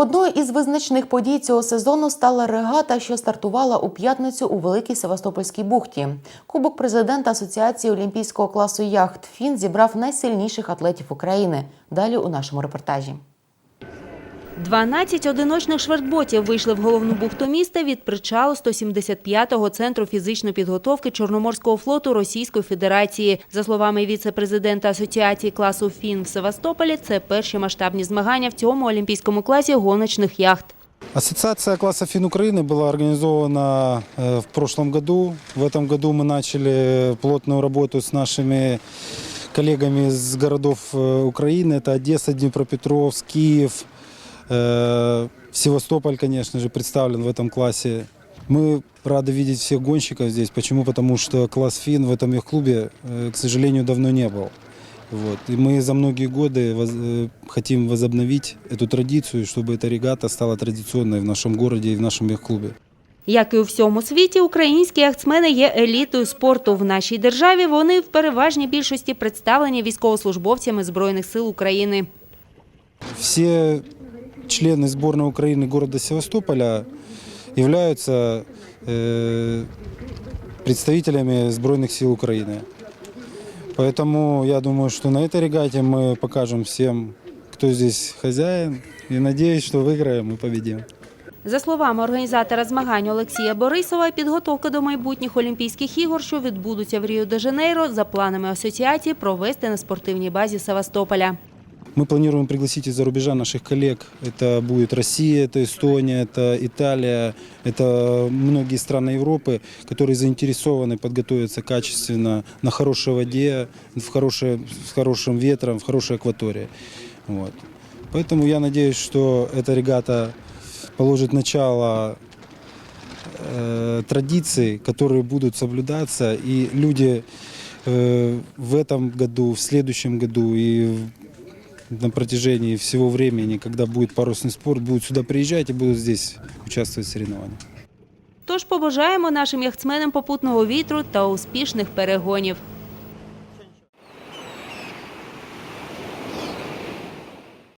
Одною із визначних подій цього сезону стала регата, що стартувала у п'ятницю у Великій Севастопольській бухті. Кубок президента Асоціації олімпійського класу яхт Фін зібрав найсильніших атлетів України. Далі у нашому репортажі. 12 одиночних швартботів вийшли в головну бухту міста від причалу 175-го центру фізичної підготовки Чорноморського флоту Російської Федерації. За словами віце-президента Асоціації класу «Фін» в Севастополі, це перші масштабні змагання в цьому олімпійському класі гоночних яхт. Ассоциация класса Фин Украины была организована э, в прошлом году. В этом году мы начали плотную работу с нашими коллегами из городов э, Украины. Это Одесса, Днепропетровск, Киев, э, Севастополь, конечно же, представлен в этом классе. Мы рады видеть всех гонщиков здесь. Почему? Потому что класс Фин в этом их клубе, э, к сожалению, давно не был. Вот. И мы за многие годы воз- э, хотим возобновить эту традицию, чтобы эта регата стала традиционной в нашем городе и в нашем их клубе. Як і у всьому світі, українські яхтсмени є елітою спорту. В нашій державі вони в переважній більшості представлені військовослужбовцями Збройних сил України. Все члены сборной Украины города Севастополя являются э, представителями Сбройных сил Украины. Поэтому я думаю, что на этой регате мы покажем всем, кто здесь хозяин. И надеюсь, что выиграем и победим. За словами організатора змагань Олексія Борисова, підготовка до майбутніх Олімпійських ігор, що відбудуться в Ріо-де-Жанейро, за планами асоціації провести на спортивній базі Севастополя. Мы планируем пригласить из-за рубежа наших коллег. Это будет Россия, это Эстония, это Италия, это многие страны Европы, которые заинтересованы подготовиться качественно на хорошей воде, в хорошей, с хорошим ветром, в хорошей акватории. Вот. Поэтому я надеюсь, что эта регата положит начало э, традиций, которые будут соблюдаться, и люди э, в этом году, в следующем году и на протяжении всего времени, когда будет парусный спорт, будут сюда приезжать и будут здесь участвовать в соревнованиях. Тож побажаємо нашим яхтсменам попутного вітру та успішних перегонів.